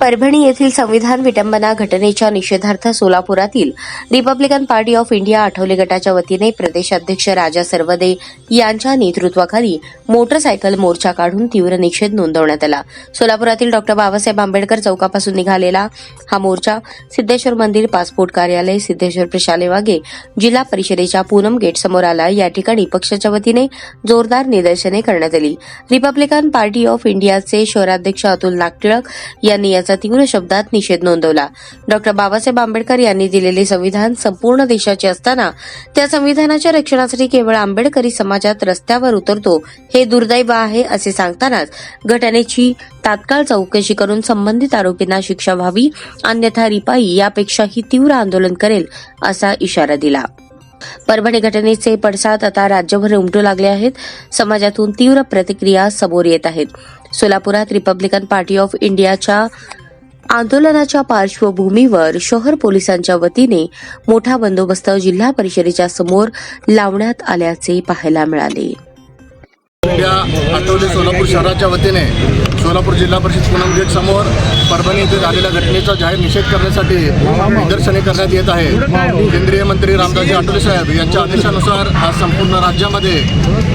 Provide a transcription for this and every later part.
परभणी येथील संविधान विटंबना घटनेच्या निषेधार्थ सोलापुरातील republican party of India Athawale गटाच्या वतीने प्रदेशाध्यक्ष राजा सर्वदे यांच्या नेतृत्वाखाली मोटरसायकल मोर्चा काढून तीव्र निषेध नोंदवण्यात आला. सोलापुरातील डॉक्टर बाबासाहेब आंबेडकर चौकापासून निघालेला हा मोर्चा सिद्धेश्वर मंदिर पासपोर्ट कार्यालय सिद्धेश्वर प्रशालेवागे जिल्हा परिषदेच्या पूनम गेट समोर आला. या ठिकाणी पक्षाच्या वतीने जोरदार निदर्शने करण्यात आली. रिपब्लिकन पार्टी ऑफ इंडियाचे शहराध्यक्ष अतुल नागटिळक यांनी याचा तीव्र शब्दात निषेध नोंदवला. डॉक्टर बाबासाहेब आंबेडकर यांनी दिलेले संविधान संपूर्ण देशाचे असताना त्या संविधानाच्या रक्षणासाठी केवळ आंबेडकरी समाजात रस्त्यावर उतरतो हे दुर्दैव आहे असे सांगतानाच घटनेची तात्काळ चौकशी करून संबंधित आरोपींना शिक्षा व्हावी अन्यथा रिपाई यापेक्षाही तीव्र आंदोलन करेल असा इशारा दिला. परभणी घटनेचे पडसाद आता राज्यभर उमटू लागले आहेत. समाजातून तीव्र प्रतिक्रिया समोर येत आहेत. सोलापुरात रिपब्लिकन पार्टी ऑफ इंडियाच्या आंदोलनाच्या पार्श्वभूमीवर शहर पोलिसांच्या वतीने मोठा बंदोबस्त जिल्हा परिषदेच्या समोर लावण्यात आल्याचे पाहायला मिळाले. आठवले सोलापूर शहराच्या वतीने सोलापूर जिल्हा परिषद पूनम गेट समोर परभणी येथे झालेल्या घटनेचा जाहीर निषेध करण्यासाठी निदर्शने करण्यात येत आहे. केंद्रीय मंत्री रामदासजी आठवले साहेब यांच्या आदेशानुसार आज संपूर्ण राज्यामध्ये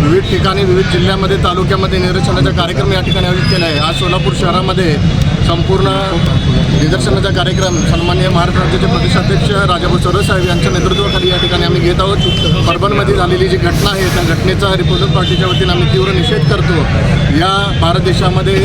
विविध ठिकाणी विविध जिल्ह्यामध्ये तालुक्यामध्ये निदर्शनाचा कार्यक्रम या ठिकाणी आयोजित केला आहे. आज सोलापूर शहरामध्ये संपूर्ण निदर्शनाचा कार्यक्रम सन्मान्य महाराष्ट्र राज्याचे प्रदेशाध्यक्ष राजाभाऊ चौरे साहेब यांच्या नेतृत्वाखाली या ठिकाणी आम्ही घेत आहोत. परभणमध्ये झालेली जी घटना आहे त्या घटनेचा रिपब्लिकन पार्टीच्या वतीने आम्ही तीव्र निषेध करतो. या भारत देशामध्ये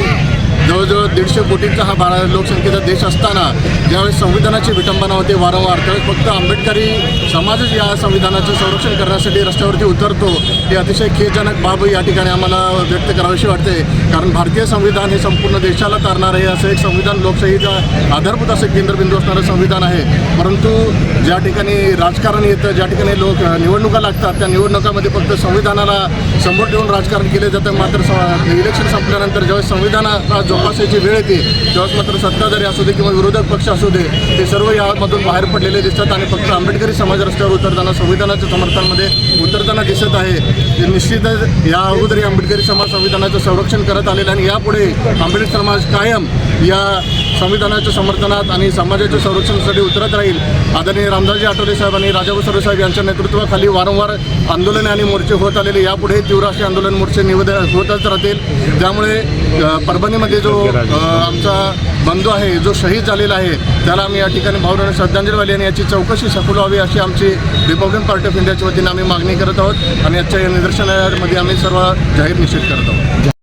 जवळजवळ दीडशे कोटींचा हा भारत लोकसंख्येचा देश असताना ज्यावेळेस संविधानाची विटंबना होते वारंवार त्यावेळेस फक्त आंबेडकरी समाजच या संविधानाचं संरक्षण करण्यासाठी रस्त्यावरती उतरतो ही अतिशय खेदजनक बाब या ठिकाणी आम्हाला व्यक्त करावीशी वाटते. कारण भारतीय संविधान हे संपूर्ण देशाला तारणार आहे असं एक संविधान लोकशाहीचा आधारभूत असं केंद्रबिंदू असणारं संविधान आहे. परंतु ज्या ठिकाणी राजकारण येतं ज्या ठिकाणी लोक निवडणुका लागतात त्या निवडणुकामध्ये फक्त संविधानाला समोर ठेवून राजकारण केले जातं मात्र स- इलेक्शन संपल्यानंतर ज्यावेळेस संविधानाला जोपासायची वेळ येते तेव्हाच मात्र सत्ताधारी असू दे किंवा विरोधक पक्ष असू दे ते सर्व यामधून बाहेर पडलेले दिसतात आणि फक्त आंबेडकरी समाज रस्त्यावर उतरताना संविधानाच्या समर्थनामध्ये उतरताना दिसत आहे. निश्चितच या अगोदरही आंबेडकरी समाज संविधानाचं संरक्षण करत आलेलं आणि यापुढे आंबेडकर समाज कायम या संविधानाच्या समर्थनात आणि समाजाच्या संरक्षणासाठी उतरत राहील. आदरणीय रामदासजी आठवले साहेब आणि राजाभाऊ सर्वे साहेब यांच्या नेतृत्वाखाली वारंवार आंदोलने आणि मोर्चे होत आलेले. यापुढे तीव्र असे आंदोलन मोर्चे निवेद होतच राहतील. त्यामुळे परभणीमध्ये जो आमचा बंधू आहे जो शहीद झालेला आहे त्याला आम्ही या ठिकाणी भावना श्रद्धांजली वाहिली आणि याची चौकशी सफल व्हावी अशी आमची रिपब्लिकन पार्टी ऑफ इंडियाच्या वतीने आम्ही मागणी करत आहोत. आणि आजच्या या निदर्शनामध्ये आम्ही सर्व जाहीर निषेध करत आहोत.